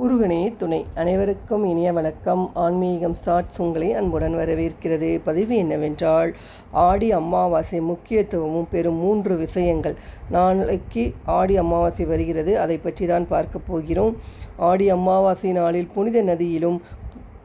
முருகனே துணை. அனைவருக்கும் இனிய வணக்கம். ஆன்மீகம் ஸ்டார்ட்ஸ் உங்களை அன்புடன் வரவேற்கிறது. பதிவு என்னவென்றால் ஆடி அமாவாசை முக்கியத்துவமும் பெரும் மூன்று விஷயங்கள். நாளைக்கு ஆடி அமாவாசை வருகிறது. அதை பற்றி தான் பார்க்க போகிறோம். ஆடி அமாவாசை நாளில் புனித நதியிலும்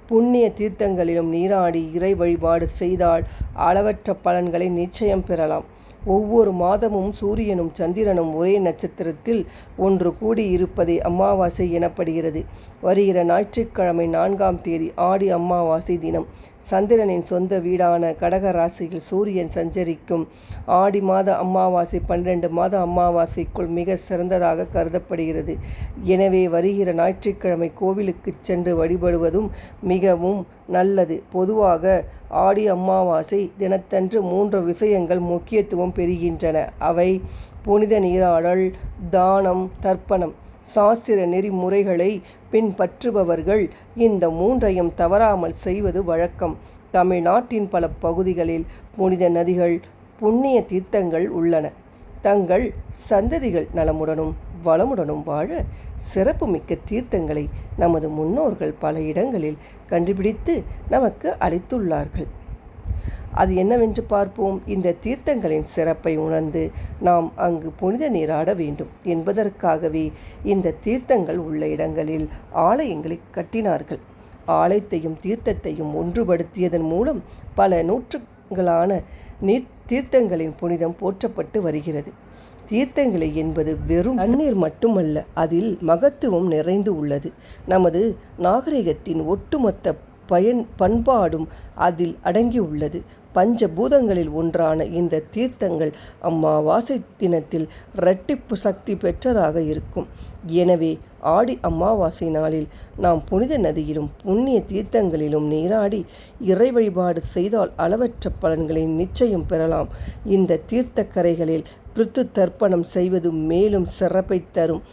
புண்ணிய தீர்த்தங்களிலும் நீராடி இறை வழிபாடு செய்தால் அளவற்ற பலன்களை நிச்சயம் பெறலாம். ஒவ்வொரு மாதமும் சூரியனும் சந்திரனும் ஒரே நட்சத்திரத்தில் ஒன்று கூடி இருப்பதே அமாவாசை எனப்படுகிறது. வருகிற ஞாயிற்றுக்கிழமை நான்காம் தேதி ஆடி அமாவாசை தினம். சந்திரனின் சொந்த வீடான கடக ராசியில் சூரியன் சஞ்சரிக்கும் ஆடி மாத அமாவாசை பன்னிரண்டு மாத அமாவாசைக்குள் மிக சிறந்ததாக கருதப்படுகிறது. எனவே வருகிற ஞாயிற்றுக்கிழமை கோவிலுக்கு சென்று வழிபடுவதும் மிகவும் நல்லது. பொதுவாக ஆடி அமாவாசை தினத்தன்று மூன்று விஷயங்கள் முக்கியத்துவம் பெறுகின்றன. அவை புனித நீராடல் தானம் தர்ப்பணம் சாஸ்திர நெறிமுறைகளை பின்பற்றுபவர்கள். இந்த மூன்றையும் தவறாமல் செய்வது வழக்கம். தமிழ்நாட்டின் பல பகுதிகளில் புனித நதிகள் புண்ணிய தீர்த்தங்கள் உள்ளன. தங்கள் சந்ததிகள் நலமுடனும் வளமுடனும் வாழ சிறப்புமிக்க தீர்த்தங்களை நமது முன்னோர்கள் பல இடங்களில் கண்டுபிடித்து நமக்கு அளித்துள்ளார்கள். அது என்னவென்று பார்ப்போம். இந்த தீர்த்தங்களின் சிறப்பை உணர்ந்து நாம் அங்கு புனித நீராட வேண்டும் என்பதற்காகவே இந்த தீர்த்தங்கள் உள்ள இடங்களில் ஆலயங்களை கட்டினார்கள். ஆலயத்தையும் தீர்த்தத்தையும் ஒன்றுபடுத்தியதன் மூலம் பல நூற்றுங்களான நீர் தீர்த்தங்களின் புனிதம் போற்றப்பட்டு வருகிறது. தீர்த்தங்களை என்பது வெறும் தண்ணீர் மட்டுமல்ல அதில் மகத்துவம் நிறைந்து உள்ளது. நமது நாகரிகத்தின் ஒட்டுமொத்த பயன் பண்பாடும் அதில் அடங்கியுள்ளது. பஞ்ச பூதங்களில் ஒன்றான இந்த தீர்த்தங்கள் அம்மாவாசை தினத்தில் இரட்டிப்பு சக்தி பெற்றதாக இருக்கும். எனவே ஆடி அமாவாசை நாளில் நாம் புனித நதியிலும் புண்ணிய தீர்த்தங்களிலும் நீராடி இறை வழிபாடு செய்தால் அளவற்ற பலன்களை நிச்சயம் பெறலாம். இந்த தீர்த்த கரைகளில் பிரித்து தர்ப்பணம் செய்வது மேலும் சிறப்பை தரும்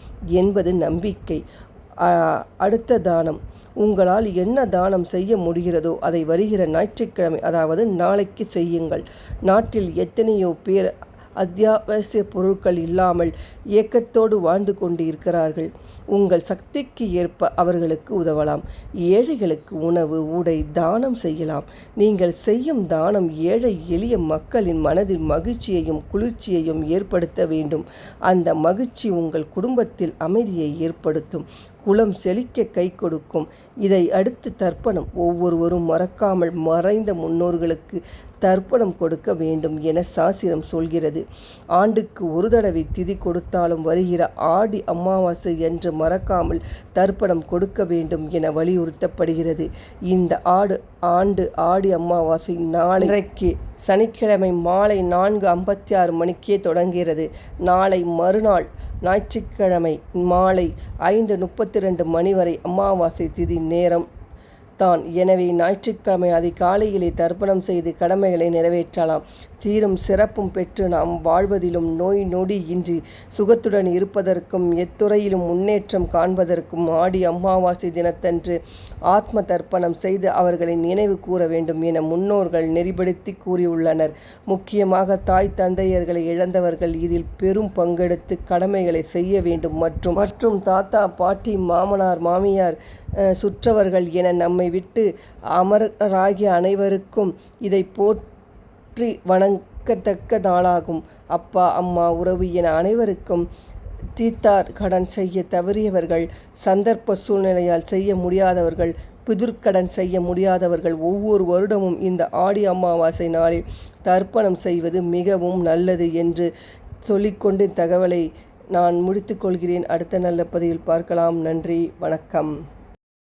என்பது நம்பிக்கை. அடுத்த தானம். உங்களால் என்ன தானம் செய்ய முடிகிறதோ அதை வருகிற ஞாயிற்றுக்கிழமை அதாவது நாளைக்கு செய்யுங்கள். நாட்டில் எத்தனையோ பேர் அத்தியாவசிய பொருட்கள் இல்லாமல் இயக்கத்தோடு வாழ்ந்து கொண்டு இருக்கிறார்கள் உங்கள் சக்திக்கு ஏற்ப அவர்களுக்கு உதவலாம். ஏழைகளுக்கு உணவு உடை தானம் செய்யலாம். நீங்கள் செய்யும் தானம் ஏழை எளிய மக்களின் மனதில் மகிழ்ச்சியையும் குளிர்ச்சியையும் ஏற்படுத்த வேண்டும். அந்த மகிழ்ச்சி உங்கள் குடும்பத்தில் அமைதியை ஏற்படுத்தும். குலம் செழிக்க கை கொடுக்கும். இதை அடுத்து தர்ப்பணம். ஒவ்வொருவரும் மறக்காமல் மறைந்த முன்னோர்களுக்கு தர்ப்பணம் கொடுக்க வேண்டும் என சாசிரம் சொல்கிறது. ஆண்டுக்கு ஒரு தடவை திதி கொடுத்தாலும் வருகிற ஆடி அமாவாசை என்று மறக்காமல் தர்ப்பணம் கொடுக்க வேண்டும் என வலியுறுத்தப்படுகிறது. இந்த ஆடு ஆண்டு ஆடி அமாவாசை நாளைக்கு சனிக்கிழமை மாலை நான்கு ஐம்பத்தி ஆறு மணிக்கே தொடங்குகிறது. நாளை மறுநாள் ஞாயிற்றுக்கிழமை மாலை ஐந்து முப்பத்தி ரெண்டு மணி வரை அமாவாசை திதி நேரம். தான் எனவே ஞாயிற்றுக்கிழமை அதிகாலையிலே தர்ப்பணம் செய்து கடமைகளை நிறைவேற்றலாம். சீரும் சிறப்பும் பெற்று நாம் வாழ்வதிலும் நோய் நொடி இன்றி சுகத்துடன் இருப்பதற்கும் எத்துறையிலும் முன்னேற்றம் காண்பதற்கும் ஆடி அம்மாவாசை தினத்தன்று ஆத்ம தர்ப்பணம் செய்து அவர்களை நினைவு கூற வேண்டும் என முன்னோர்கள் நெறிப்படுத்தி கூறியுள்ளனர். முக்கியமாக தாய் தந்தையர்களை இழந்தவர்கள் இதில் பெரும் பங்கெடுத்து கடமைகளை செய்ய வேண்டும். மற்றும் மற்றும் தாத்தா பாட்டி மாமனார் மாமியார் சுற்றவர்கள் என நம்மை விட்டு அமரராகிய அனைவருக்கும் இதை போற்றி வணங்கத்தக்க நாளாகும். அப்பா அம்மா உறவு என அனைவருக்கும் தீத்தார் கடன் செய்ய தவறியவர்கள் சந்தர்ப்ப சூழ்நிலையால் செய்ய முடியாதவர்கள் பிதிர்க்கடன் செய்ய முடியாதவர்கள் ஒவ்வொரு வருடமும் இந்த ஆடி அமாவாசை நாளில் தர்ப்பணம் செய்வது மிகவும் நல்லது என்று சொல்லிக்கொண்டு தகவலை நான் முடித்துக்கொள்கிறேன் அடுத்த நல்ல பதிவில் பார்க்கலாம். நன்றி வணக்கம்.